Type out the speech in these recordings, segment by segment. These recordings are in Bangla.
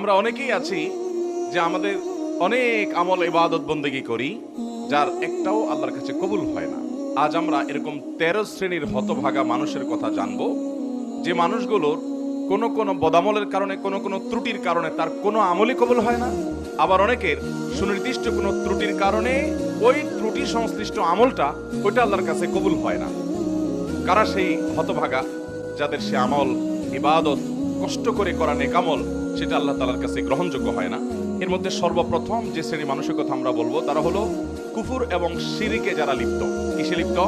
আমরা অনেকেই আছি যে আমাদের অনেক আমল ইবাদত বন্দেগী করি, যার একটাও আল্লাহর কাছে কবুল হয় না। আজ আমরা এরকম তেরো শ্রেণির হতভাগা মানুষের কথা জানব, যে মানুষগুলোর কোনো কোনো বদামলের কারণে, কোনো কোনো ত্রুটির কারণে তার কোনো আমলই কবুল হয় না। আবার অনেকের সুনির্দিষ্ট কোনো ত্রুটির কারণে ওই ত্রুটি সংশ্লিষ্ট আমলটা ওইটা আল্লাহর কাছে কবুল হয় না। কারা সেই হতভাগা যাদের সে আমল, ইবাদত কষ্ট করে করা নেকামল সেটা আল্লাহ তালার কাছে গ্রহণযোগ্য হয় না। এর মধ্যে সর্বপ্রথম যে শ্রেণি মানুষের কথা আমরা বলব, তারা হলো কুফুর এবং শিরিকে যারা লিপ্ত। কিসে লিপ্ত?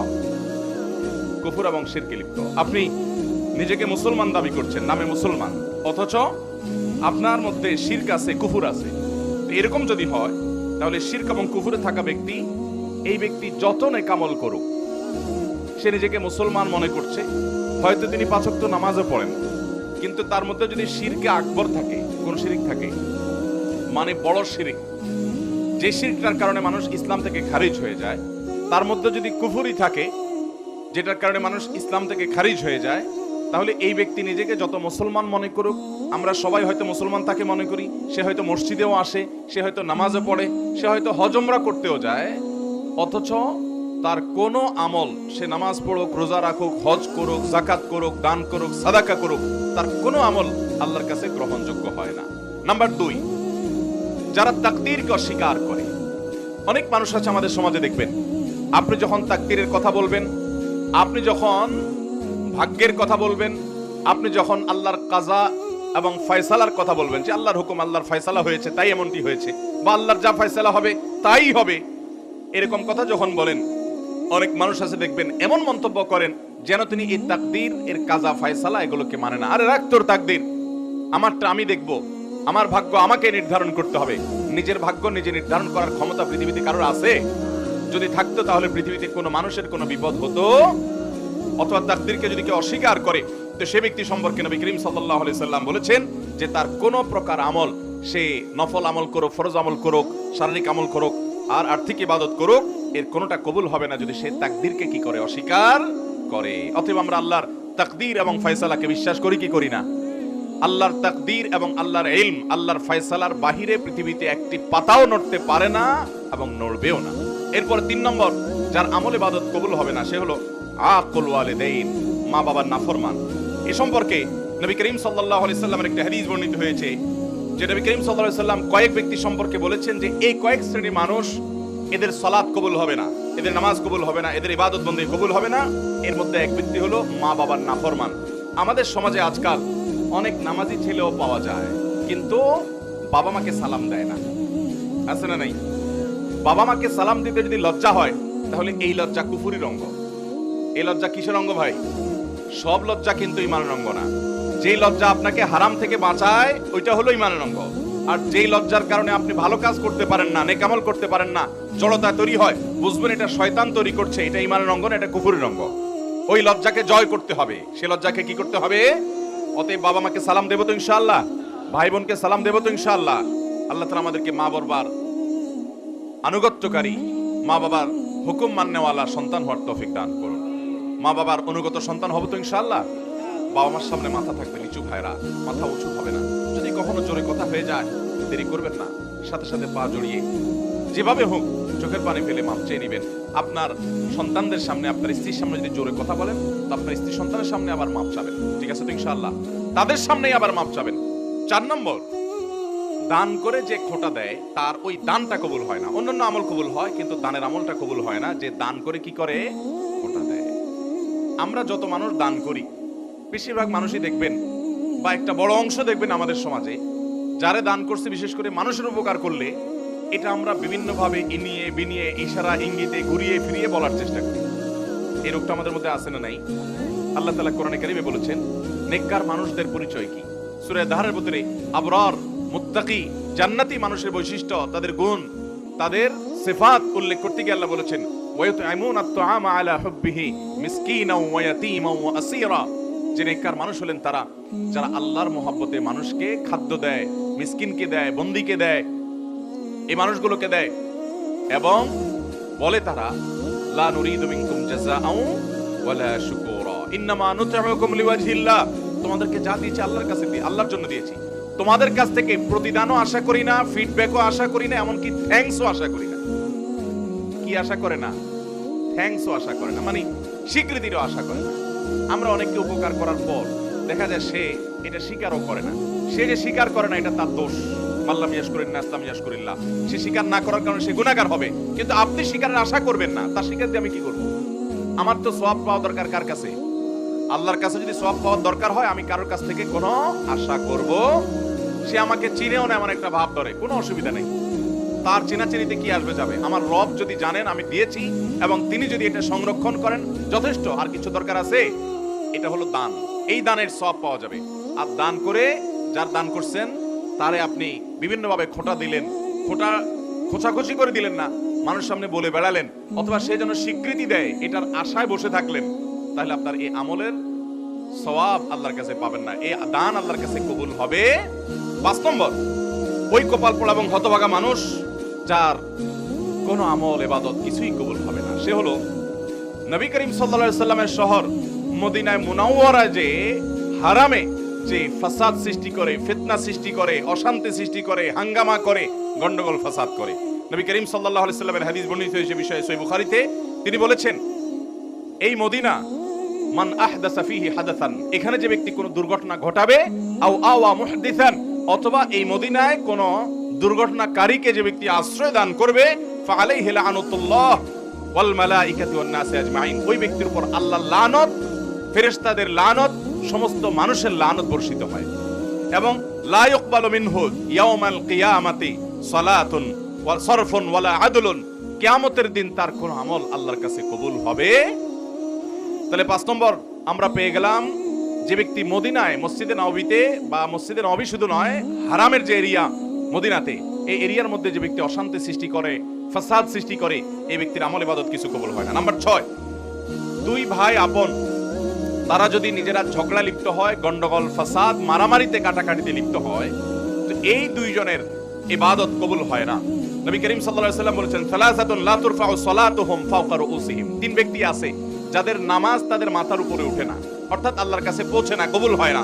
কুফুর এবং শিরকে লিপ্ত। আপনি নিজেকে মুসলমান দাবি করছেন, নামে মুসলমান। অথচ আপনার মধ্যে শির্ক আছে, কুফুর আছে। এরকম যদি হয়, তাহলে শির্ক এবং কুফুরে থাকা ব্যক্তি, এই ব্যক্তি যত কামল করুক, সে নিজেকে মুসলমান মনে করছে। হয়তো তিনি পাঁচক্ত নামাজও পড়েন। কিন্তু তার মধ্যে যদি শিরকে আকবর থাকে, কোন শিরিক থাকে? মানে বড় শিরিক। যে শিরকটার কারণে মানুষ ইসলাম থেকে খারিজ হয়ে যায়, তার মধ্যে যদি কুফুরি থাকে, যেটার কারণে মানুষ ইসলাম থেকে খারিজ হয়ে যায়, তাহলে এই ব্যক্তি নিজেকে যত মুসলমান মনে করুক, আমরা সবাই হয়তো মুসলমান তাকে মনে করি, সে হয়তো মসজিদেও আসে, সে হয়তো নামাজও পড়ে, সে হয়তো হজমরা করতেও যায়, অথচ তার কোনো আমল, সে নামাজ পড়ুক, রোজা রাখুক, হজ করুক জাকাত করুক, দান করুক, সাদাকা করুক, তার কোনো আমল আল্লাহর কাছে গ্রহণযোগ্য হয় না। নাম্বার দুই, যারা তাকদীরকে অস্বীকার করে। অনেক মানুষ আছে আমাদের সমাজে দেখবেন, আপনি যখন তাকদীরের কথা বলবেন, আপনি যখন ভাগ্যের কথা বলবেন, আপনি যখন আল্লাহর কাজা এবং ফয়সালার কথা বলবেন, যে আল্লাহর হুকুম, আল্লাহর ফয়সালা হয়েছে, তাই এমনটি হয়েছে, বা আল্লাহর যা ফয়সালা হবে, তাই হবে, এরকম কথা যখন বলেন অনেক মানুষ আছে, দেখবেন, এমন মন্তব্য করেন যেন তিনি এই তাকদীর, এর কাজা ফয়সালা এগুলোকে মানে না। আরে রাখ তোর তাকদীর। আমারটা আমি দেখব। আমার ভাগ্য আমাকে নির্ধারণ করতে হবে। নিজের ভাগ্য নিজে নির্ধারণ করার ক্ষমতা পৃথিবীতে কারোর আছে? যদি থাকতো তাহলে পৃথিবীতে কোনো মানুষের কোনো বিপদ হতো? অথবা তাকদিরকে যদি কেউ অস্বীকার করে, তো সে ব্যক্তি সম্পর্কে নবী করিম আলাইহি সাল্লাম বলেছেন যে তার কোনো প্রকার আমল সে নফল আমল করুক, ফরজ আমল করুক, শারীরিক আমল করুক, আর আর্থিক ইবাদত করুক এর কোনোটা কবুল হবে না যদি সে তাকদীরকে কি করে? অস্বীকার করে। অতএব আমরা আল্লাহর তাকদীর এবং ফয়সালাকে বিশ্বাস করি, কি করি না? আল্লাহর তাকদীর এবং আল্লাহর ইলম, আল্লাহর ফয়সালার বাহিরে পৃথিবীতে একটি পাতাও নড়তে পারে না এবং নড়বেও না। এরপর তিন নম্বর, যার আমল ইবাদত কবুল হবে না, সে হলো আকুল ওয়ালিদাইন মা বাবার নাফরমান। এ সম্পর্কে নবী করিম সাল্লাল্লাহু আলাইহি সাল্লামের একটা হাদিস বর্ণিত হয়েছে, যে নবী করিম সাল্লাল্লাহু আলাইহি সাল্লাম কয়েক ব্যক্তি সম্পর্কে বলেছেন যে এই কয়েক শ্রেণির মানুষ এদের সালাত কবুল হবে না, এদের নামাজ কবুল হবে না, এদের ইবাদত বন্দী কবুল হবে না। এর মধ্যে এক ব্যক্তি হলো মা বাবার নাফরমান। আমাদের সমাজে আজকাল অনেক নামাজি ছেলেও পাওয়া যায়, কিন্তু বাবা মাকে সালাম দেয় না। আছে না নাই? বাবা মাকে সালাম দিতে যদি লজ্জা হয়, তাহলে এই লজ্জা কুফুরির অঙ্গ। এই লজ্জা কিসের অঙ্গ ভাই? সব লজ্জা কিন্তু ইমানের অঙ্গ না। যেই লজ্জা আপনাকে হারাম থেকে বাঁচায়, ওইটা হলো ইমানের অঙ্গ। আর যেই লজ্জার কারণে আপনি ভালো কাজ করতে পারেন না, নেকামল করতে পারেন না জড়তা তৈরি হয়, বুঝবেন এটা শয়তান তৈরি করছে, এটা ইমানের অঙ্গ না, এটা কুফুরের অঙ্গ। ওই লজ্জাকে জয় করতে হবে। সে লজ্জাকে কি করতে হবে? অতএব বাবা মাকে সালাম দেবো তো ইনশাআল্লাহ। ভাই বোনকে সালাম দেবো তো ইনশাআল্লাহ। আল্লাহ তালা আমাদেরকে মা বরবার আনুগত্যকারী মা বাবার হুকুম মান্যওয়ালা সন্তান হওয়ার তৌফিক দান করুন। মা বাবার অনুগত সন্তান হব তো ইনশাআল্লাহ। বাবা মার সামনে মাথা থাকবে নিচু, ভাইরা, মাথা উঁচু হবে না। যদি কখনো জোরে কথা হয়ে যায়, দেরি করবেন না। সাথে সাথে পা জড়িয়ে যেভাবে হোক, চোখের পানি ফেলে মাপ চেয়ে নেবেন। আপনার সন্তানদের সামনে, আপনার স্ত্রীর সামনে যদি জোরে কথা বলেন, তো আপনার স্ত্রী সন্তানের সামনে আবার মাপ চাবেন। ঠিক আছে তো ইনশাআল্লাহ? তাদের সামনেই আবার মাপ চাবেন। চার নম্বর, দান করে যে খোটা দেয়, তার ওই দানটা কবুল হয় না। অন্যান্য আমল কবুল হয়, কিন্তু দানের আমলটা কবুল হয় না। যে দান করে কি করে? খোটা দেয়। আমরা যত মানুষ দান করি, বেশিরভাগ মানুষই দেখবেন, বা একটা বড় অংশ দেখবেন আমাদের সমাজে, যারে দান করছে বিশেষ করে মানুষের উপকার করলে এটা আমরা বিভিন্নভাবে ইনিয়ে, বিনিয়ে, ইশারা, ইঙ্গিতে ঘুরিয়ে ফিরিয়ে বলার চেষ্টা করি। এই রোগটা আমাদের মধ্যে আছে না নাই? আল্লাহ তালা কোরআনে কারিমে বলেছেন, নেককার মানুষদের পরিচয় কি? সুরে দাহারের ভিতরে আবরার, মুত্তাকি, জান্নাতি মানুষের বৈশিষ্ট্য, তাদের গুণ, তাদের সেফাত উল্লেখ করতে গিয়ে আল্লাহ বলেছেন যে নেককার মানুষ হলেন তারা, যারা আল্লাহর মহব্বতে মানুষকে খাদ্য দেয়, মিসকিনকে দেয়, বন্দিকে দেয় এই মানুষগুলোকে দেয়। এবং বলে তারা, লা নুরিদু মিনকুম ওয়ালা শুকুরা। ইন্নামা লিওয়াজহিল্লাহ। তোমাদেরকে যা দিয়েছি আল্লাহর কাছে দিয়ে, আল্লাহর জন্য দিয়েছি। তোমাদের কাছ থেকে প্রতিদানও আশা করি না ফিডব্যাকও আশা করি না, এমনকি আশা করি না। কি আশা করে না? থ্যাঙ্কসও আশা করে না মানে স্বীকৃতিরও আশা করে না। আমরা অনেককে উপকার করার পর দেখা যায় সে এটা স্বীকারও করে না। সে যে স্বীকার করে না, এটা তার দোষ। মাল্লাম ইয়াস করেন না ইসলাম ইয়াস সে স্বীকার না করার কারণে সে গুণাগার হবে। কিন্তু আপনি স্বীকারের আশা করবেন না, তার স্বীকার দিয়ে আমি কি করব? আমার তো সওয়াব পাওয়া দরকার কার কাছে? আল্লাহর কাছে যদি সওয়াব পাওয়ার দরকার হয়, আমি কারোর কাছ থেকে কোনো আশা করব? সে আমাকে চিনেও না, এমন একটা ভাব ধরে। কোনো অসুবিধা নেই। তার চেনাচেনিতে কি আসবে যাবে? আমার রব যদি জানেন, আমি দিয়েছি, এবং তিনি যদি এটা সংরক্ষণ করেন, যথেষ্ট। আর কিছু দরকার আছে? এটা হলো দান। এই দানের সব পাওয়া যাবে। আর দান করে, যার দান করছেন তারে আপনি বিভিন্নভাবে খোটা দিলেন। খোটা খোঁচাখুচি করে দিলেন না। মানুষ সামনে বলে বেড়ালেন, অথবা সে যেন স্বীকৃতি দেয়, এটার আশায় বসে থাকলেন। তাহলে আপনার এই আমলের সওয়াব আল্লাহর কাছে পাবেন না। এই দান আল্লাহর কাছে কবুল হবে। পাঁচ নম্বর, ওই কপাল পোড়া এবং হতভাগা মানুষ যার কোনো আমল, এবাদত কিছুই কবুল হবে না। সে হলো নবী করিম সাল্লা সাল্লামের শহর মদিনায় মুনাওয়ারা যে হারামে যে ফাসাদ সৃষ্টি করে, ফিতনা সৃষ্টি করে, অশান্তি সৃষ্টি করে, হাঙ্গামা করে, গন্ডগোল, ফাসাদ করে। নবী করিম সাল্লাল্লাহু আলাইহি সাল্লামের হাদিস বর্ণিত হয়েছে বিষয়ে সহিহ বুখারীতে। তিনি বলেছেন, এই মদিনা, মান আহদাসা ফিহি হাদাসান, এখানে যে ব্যক্তি কোনো দুর্ঘটনা ঘটাবে, আও আওয়া মুহদিসান, অথবা এই মদিনায় কোনো দুর্ঘটনাকারীকে যে ব্যক্তি আশ্রয় দান করবে, ফাআলাইহি লানাতুল্লাহ ওয়াল মালাইকাতি ওয়ান নাসি আজমাইন। ওই ব্যক্তির উপর আল্লাহর লানত, ফেরেশতাদের লানত সমস্ত মানুষের লানত বর্ষিত হয়। এবং লা ইকবালু মিনহু ইয়াউমাল কিয়ামাতি সালাতুন সরফুন ওয়ালা কিয়ামতের দিন তার কোন আমল আল্লাহর কাছে কবুল হবে? তাহলে পাঁচ নম্বর, আমরা পেয়ে গেলাম যে ব্যক্তি মদিনায়, মসজিদে নবীতে বা মসজিদে নবী শুধু নয়, হারামের যে এরিয়া মদিনাতে, এই এরিয়ার মধ্যে যে ব্যক্তি অশান্তি সৃষ্টি করে, ফাসাদ সৃষ্টি করে, এই ব্যক্তির আমল ইবাদত কিছু কবুল হয় না। নাম্বার ছয়, দুই ভাই আপন তারা যদি নিজেরা ঝগড়া লিপ্ত হয়, গন্ডগোল, ফাসাদ, মারামারিতে কাটাকাটিতে লিপ্ত হয়, তো এই দুইজনের ইবাদত কবুল হয় না। নবী করিম সাল্লাল্লাহু আলাইহি বলেছেন, সালাসাতুন লা তুরফাউ সালাতুহুম ফাওকা রুউসিহিম। তিন ব্যক্তি আছে, যাদের নামাজ তাদের মাথার উপরে ওঠে না। অর্থাৎ আল্লাহর কাছে পৌঁছে না, কবুল হয় না।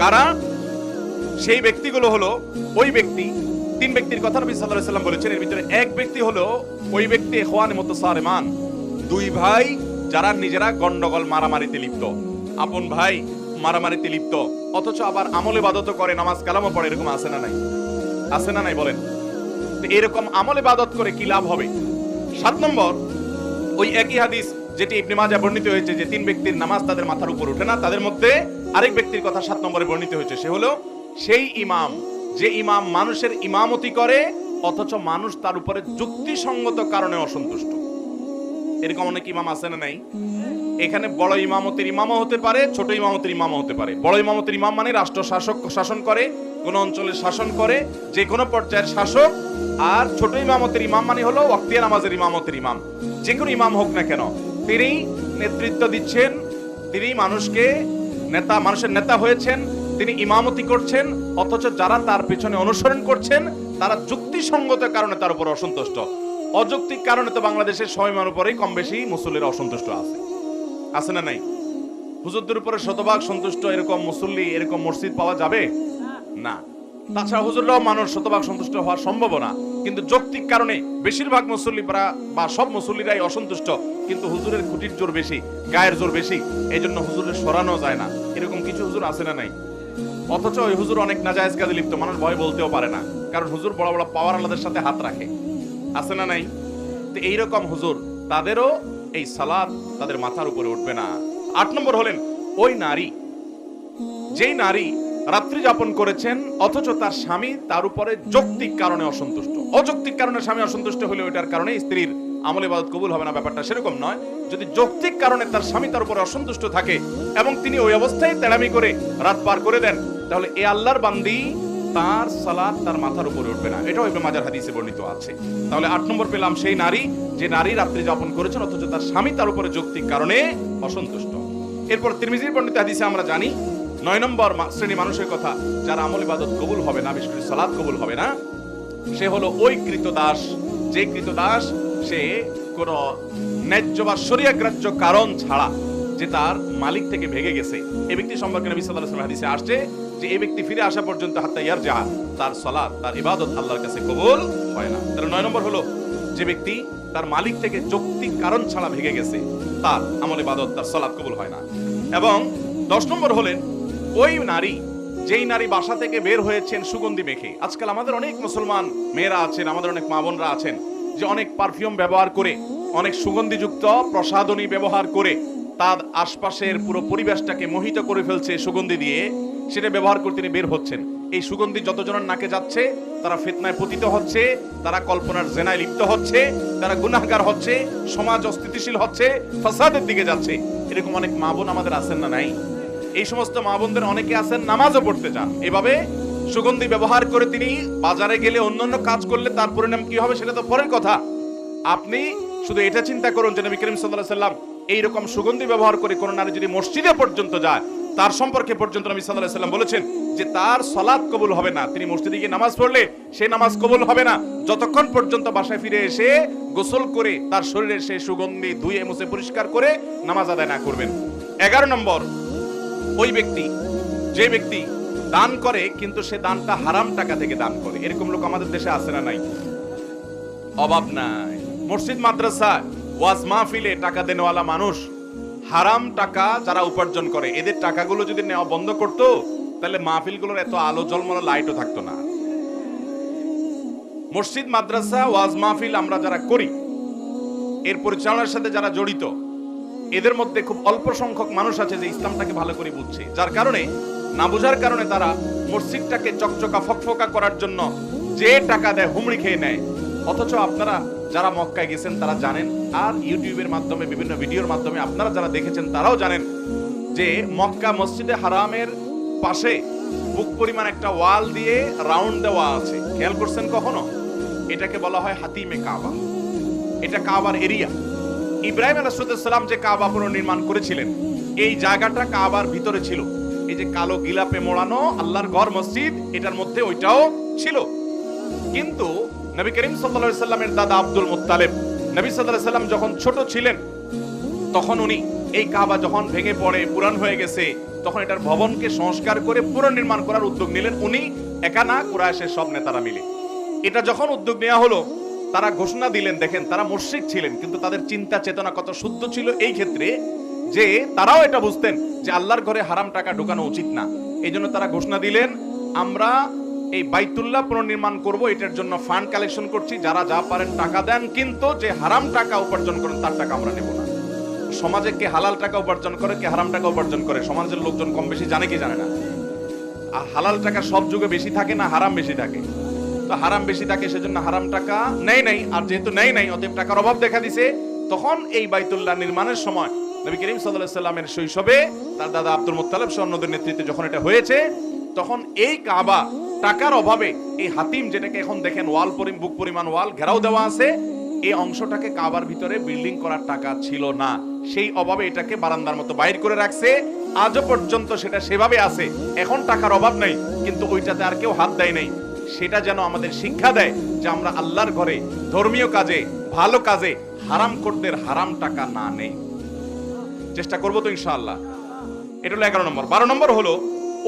কারা? সেই ব্যক্তিগুলো হলো ওই ব্যক্তি। তিন ব্যক্তির কথা নবী সাল্লাল্লাহু আলাইহি সাল্লাম বলেছেন, এর ভিতরে এক ব্যক্তি হলো ওই ব্যক্তি ইখওয়ানে মুতাসারিমান দুই ভাই যারা নিজেরা গন্ডগোল, মারামারিতে লিপ্ত। আপন ভাই মারামারিতে লিপ্ত, অথচ আবার আমলে বাদত করে, নামাজ কালামও পড়ে, এরকম আছে না নাই? আছে না নাই বলেন? এরকম আমলে বাদত করে কি লাভ হবে? সাত নম্বর, ওই একই হাদিস যেটি ইবনে মাজাহ বর্ণিত হয়েছে যে তিন ব্যক্তির নামাজ তাদের মাথার উপর ওঠে না, তাদের মধ্যে আরেক ব্যক্তির কথা সাত নম্বরে বর্ণিত হয়েছে, সে হলো সেই ইমাম, যে ইমাম মানুষের ইমামতি করে, অথচ মানুষ তার উপরে যুক্তিসঙ্গত কারণে অসন্তুষ্ট। এরকম অনেক ইমাম আছে না নাই? এখানে বড় ইমামতের ইমামও হতে পারে, ছোট ইমামতের ইমামও হতে পারে। বড় ইমামতের ইমাম মানে রাষ্ট্র শাসক শাসন করে, কোন অঞ্চলে শাসন করে, যে কোনো পর্যায়ের শাসক। আর ছোট ইমামতের ইমাম মানে হলো ওয়াক্তিয়া নামাজের ইমামতের ইমাম। যে কোনো ইমাম হোক না কেন, তিনি নেতৃত্ব দিচ্ছেন, তিনি মানুষকে নেতা, মানুষের নেতা হয়েছেন, তিনি ইমামতি করছেন, অথচ যারা তার পেছনে অনুসরণ করছেন, তারা যুক্তিসঙ্গত কারণে তার উপর অসন্তুষ্ট। অযৌক্তিক কারণে তো বাংলাদেশের সময় উপরেই কম বেশি মুসল্লিরা অসন্তুষ্ট আছে। আছে না নাই? হুজুরদের উপরে শতভাগ সন্তুষ্ট এরকম মুসল্লি, এরকম মসজিদ পাওয়া যাবে? না। তাছাড়া হুজুররাও মানুষ শতভাগ সন্তুষ্ট হওয়া সম্ভব না কিন্তু যৌক্তিক কারণে বেশিরভাগ মুসল্লি বা সব মুসল্লিরাই অসন্তুষ্ট। কিন্তু হুজুরের খুঁটির জোর বেশি, গায়ের জোর বেশি। এই জন্য হুজুরের সরানো যায় না। এরকম কিছু হুজুর আছে না নাই? অথচ ওই হুজুর অনেক নাজায়েজ কাজে লিপ্ত, মানুষ ভয় বলতেও পারে না। কারণ হুজুর বড় বড় পাওয়ার আলাদের সাথে হাত রাখে। আছে না নাই? তো এইরকম হুজুর তাদেরও এই সালাদ তাদের মাথার উপরে উঠবে না। আট নম্বর হলেন, ওই নারী, যেই নারী রাত্রি যাপন করেছেন, অথচ তার স্বামী তার উপরে যৌক্তিক কারণে অসন্তুষ্ট। অযৌক্তিক কারণে স্বামী অসন্তুষ্ট হলে ওইটার কারণে স্ত্রীর আমল ইবাদত কবুল হবে না, ব্যাপারটা সেরকম নয়। যদি যৌক্তিক কারণে তার স্বামী তার উপরে অসন্তুষ্ট থাকে এবং তিনি ওই অবস্থায় তেড়ামি করে রাত পার করে দেন, তাহলে এ আল্লাহর বান্দি তার সালাদ তার মাথার উপরে উঠবে না। এটাও ইবনে মাজার হাদিসে বর্ণিত আছে। তাহলে আট নম্বর পেলাম সেই নারী, যে নারী রাত্রি যাপন করেছেন, অথচ তার স্বামী তার উপরে যৌক্তিক কারণে অসন্তুষ্ট। এরপর তিরমিজির বর্ণিত হাদিসে আমরা জানি, নয় নম্বর শ্রেণি মানুষের কথা, যার আমল ইবাদত কবুল হবে না, বিশেষ করে সালাদ কবুল হবে না, সে হলো ওই কৃতদাস যে কৃতদাস সে কোন ন্যায্য বা শরিয়াগ্রাহ্য কারণ ছাড়া যে তার মালিক থেকে ভেঙে গেছে। এ ব্যক্তি সম্পর্কে নবী সাল্লাল্লাহু আলাইহি হাদিসে আসছে যে এই ব্যক্তি ফিরে আসা পর্যন্ত হাত্তা ইয়ারজা তার সালাত, তার ইবাদত আল্লাহর কাছে কবুল হয় না। তার নয় নম্বর হলো, যে ব্যক্তি তার মালিক থেকে যৌক্তিক কারণ ছাড়া ভেগে গেছে, তার আমল ইবাদত, তার সালাত কবুল হয় না। এবং দশ নম্বর হলেন, ওই নারী, যেই নারী বাসা থেকে বের হয়েছেন সুগন্ধি মেখে, আজকাল আমাদের অনেক মুসলমান মেয়েরা আছেন, আমাদের অনেক মা বোনরা আছেন, যে অনেক পারফিউম ব্যবহার করে, অনেক সুগন্ধিযুক্ত প্রসাধনী ব্যবহার করে, তার আশপাশের পুরো পরিবেশটাকে মোহিত করে ফেলছে সুগন্ধি দিয়ে সেটা ব্যবহার করে তিনি বের হচ্ছেন। এই সুগন্ধি যতজনের নাকে যাচ্ছে, তারা ফিতনায় পতিত হচ্ছে, তারা কল্পনার জেনায় লিপ্ত হচ্ছে, তারা গুনাহগার হচ্ছে, সমাজ অস্থিতিশীল হচ্ছে, ফাসাদের দিকে যাচ্ছে। এরকম অনেক মা বোন আমাদের আছেন না নাই? এই সমস্ত মা বোনদের অনেকে আছেন নামাজও পড়তে চান এভাবে সুগন্ধি ব্যবহার করে তিনি বাজারে গেলে অন্যান্য কাজ করলে তার পরিণাম কি হবে সেটা তো পরের কথা। আপনি শুধু এটা চিন্তা করুন যে নবী করিম সাল্লাহ সাল্লাম এইরকম সুগন্ধি ব্যবহার করে কোন নারী যদি মসজিদে পর্যন্ত যায় তার সম্পর্কে পর্যন্ত নবী সাল্লাহ সাল্লাম বলেছেন যে তার সলাৎ কবুল হবে না। তিনি মসজিদে গিয়ে নামাজ পড়লে সেই নামাজ কবুল হবে না। যতক্ষণ পর্যন্ত বাসায় ফিরে এসে গোসল করে তার শরীরে সেই সুগন্ধি ধুয়ে মুছে পরিষ্কার করে নামাজ আদায় না করবেন। এগারো নম্বর, ওই ব্যক্তি, যে ব্যক্তি দান করে কিন্তু সে দানটা হারাম টাকা থেকে দান করে। এরকম লোক আমাদের দেশে আছে না নাই? অভাব নাই। মসজিদ, মাদ্রাসা, ওয়াজ মাহফিলে টাকা দেনওয়ালা মানুষ হারাম টাকা যারা উপার্জন করে, এদের টাকাগুলো যদি নেওয়া বন্ধ করতো, তাহলে মাহফিলগুলোর এত আলো জলমলো লাইটও থাকতো না। মসজিদ, মাদ্রাসা, ওয়াজ মাহফিল আমরা যারা করি, এর পরিচালনার সাথে যারা জড়িত, এদের মধ্যে খুব অল্প সংখ্যক মানুষ আছে যে ইসলামটাকে ভালো করে বুঝছে। যার কারণে, না বোঝার কারণে তারা মসজিদটাকে চকচকা, ফকফকা করার জন্য যে টাকা দেয় হুমড়ি খেয়ে নেয়। অথচ আপনারা যারা মক্কায় গেছেন, তারা জানেন, আর ইউটিউবের মাধ্যমে, বিভিন্ন ভিডিওর মাধ্যমে আপনারা যারা দেখেছেন, তারাও জানেন যে মক্কা মসজিদে হারামের পাশে বুক পরিমাণ একটা ওয়াল দিয়ে রাউন্ড দেওয়া আছে। খেয়াল করছেন কখনো? এটাকে বলা হয় হাতিমে কাবা। এটা কাবার এরিয়া। ইব্রাহিম আলাইসালাম যে কাবা পুনর্নির্মাণ করেছিলেন, এই জায়গাটা কাবার ভিতরে ছিল। এই যে কালো গিলাপে মোড়ানো আল্লাহর ঘর মসজিদ, এটার মধ্যে ওইটাও ছিল। কিন্তু নবী করিম সাল্লা সাল্লামের দাদা আব্দুল মুতালেব নবী সাল্লাহ সাল্লাম যখন ছোট ছিলেন, তখন উনি এই কাবা যখন ভেঙে পড়ে পুরান হয়ে গেছে, তখন এটার ভবনকে সংস্কার করে পুনর্নির্মাণ করার উদ্যোগ নিলেন উনি, একা না, কুরাইশের সব নেতারা মিলে। এটা যখন উদ্যোগ নেওয়া হলো, তারা ঘোষণা দিলেন, দেখেন, তারা মুশরিক ছিলেন, কিন্তু তাদের চিন্তা চেতনা কত শুদ্ধ ছিল এই ক্ষেত্রে যে তারাও এটা বুঝতেন যে আল্লাহর ঘরে হারাম টাকা ঢোকানো উচিত না। এই জন্য তারা ঘোষণা দিলেন, আমরা এই বাইতুল্লাহ পুনর্নির্মাণ করব, এটার জন্য ফান্ড কালেকশন করছি। যারা যা পারেন টাকা দেন, কিন্তু যে হারাম টাকা উপার্জন করেন, তার টাকা আমরা নেব না। সমাজে কে হালাল টাকা উপার্জন করে, কে হারাম টাকা উপার্জন করে, সমাজের লোকজন কম বেশি জানে কি জানে না। আর হালাল টাকা সব যুগে বেশি থাকে না হারাম বেশি থাকে? তো হারাম বেশি থাকে সেজন্য হারাম টাকা নেই নাই, আর যেহেতু নেই নাই, অতএব টাকার অভাব দেখা দিছে। তখন এই বাইতুল্লাহ নির্মাণের সময় নবী করিম সাল্লাহ সাল্লামের শৈশবে তার দাদা আব্দুল মুত্তালেব অন্যদের নেতৃত্বে যখন এটা হয়েছে তখন এই কাবা টাকার অভাবে এই হাতিম যেটাকে এখন দেখেন ওয়াল পরিম বুক পরিমাণ, ওয়াল ঘেরাও দেওয়া আছে, এই অংশটাকে কাবার ভিতরে বিল্ডিং করার টাকা ছিল না। সেই অভাবে এটাকে বারান্দার মতো বাইর করে রাখছে। আজও পর্যন্ত সেটা সেভাবে আছে। এখন টাকার অভাব নাই, কিন্তু ওইটাতে আর কেউ হাত দেয় নাই। সেটা যেন আমাদের শিক্ষা দেয় যে আমরা আল্লাহর ঘরে, ধর্মীয় কাজে, ভালো কাজে হারাম করদের হারাম টাকা না নেই। চেষ্টা করব তো ইনশাআল্লাহ। এটা হলো এগারো নম্বর। বারো নম্বর হলো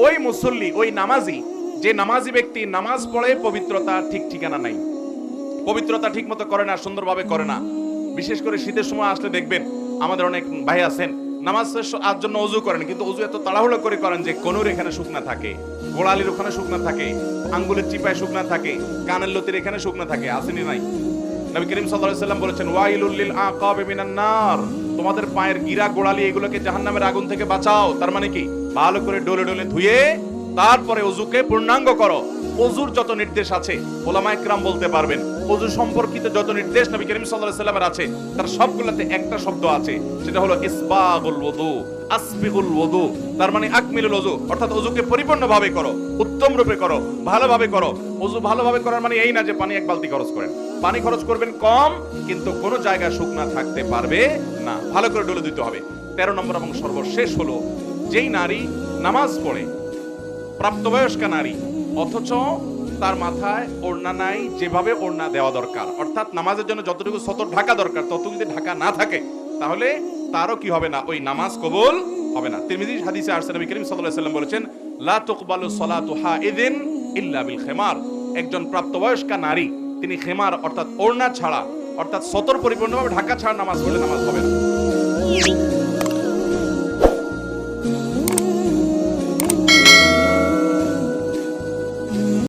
ওই মুসল্লি, ওই নামাজি, যে নামাজি ব্যক্তি নামাজ পড়ে পবিত্রতা ঠিক ঠিকানা নাই। পবিত্রতা ঠিক মতো করে না, সুন্দরভাবে করে না। বিশেষ করে শীতের সময় আসলে দেখবেন, আমাদের অনেক ভাই আছেন, নামাজ শেষ আজ জন্য অজু করেন, কিন্তু অজু এত তাড়াহুড়ো করে করেন যে কোনোর এখানে শুকনা থাকে, গোড়ালির ওখানে শুকনা থাকে, আঙ্গুলের চিপায় শুকনা থাকে, কানের লতির এখানে শুকনা থাকে, আসেনি নাই। নবী করিম সাল্লাম বলেছেন, ওয়াইলুল লিল আকাবি মিনান তোমাদের পায়ের গিরা গোড়ালি এগুলোকে জাহান্নামের আগুন থেকে বাঁচাও, তার মানে কি? ভালো করে ডলে ডলে ধুয়ে তারপরে অজুকে পূর্ণাঙ্গ করো। অজুর যত নির্দেশ আছে, ওলামা একরাম বলতে পারবেন, অজু সম্পর্কিত যত নির্দেশ নবী করিম আলাইহি সাল্লামের আছে, তার সবগুলোতে একটা শব্দ আছে, সেটা হলো ইসবাগুল ওযু, আসবিগুল ওযু। তার মানে আকমিলুল অর্থাৎ অজুকে পরিপূর্ণভাবে করো, উত্তম রূপে করো, ভালোভাবে করো। অজু ভালোভাবে করার মানে এই না যে পানি এক বালতি খরচ করেন। পানি খরচ করবেন কম, কিন্তু কোনো জায়গায় শুকনা থাকতে পারবে না। ভালো করে ডলে দিতে হবে। তেরো নম্বর এবং সর্বশেষ হলো যেই নারী নামাজ পড়ে, প্রাপ্তবয়স্কা নারী, অথচ তার মাথায় ওড়না নাই, যেভাবে ওড়না দেওয়া দরকার। অর্থাৎ নামাজের জন্য যতটুকু সতর ঢাকা দরকার তত যদি ঢাকা না থাকে, তাহলে তারও কি হবে না? ওই নামাজ কবুল হবে না। তিরমিজি হাদিসে আরসে নবী করিম আলাইহি সাল্লাম বলেছেন, লা তুকবালু সালাতু হাইদিন ইল্লা বিল খিমার। একজন প্রাপ্তবয়স্কা নারী, তিনি খেমার, অর্থাৎ ওড়না ছাড়া, অর্থাৎ সতর পরিপূর্ণভাবে ঢাকা ছাড়া নামাজ পড়লে নামাজ হবে না।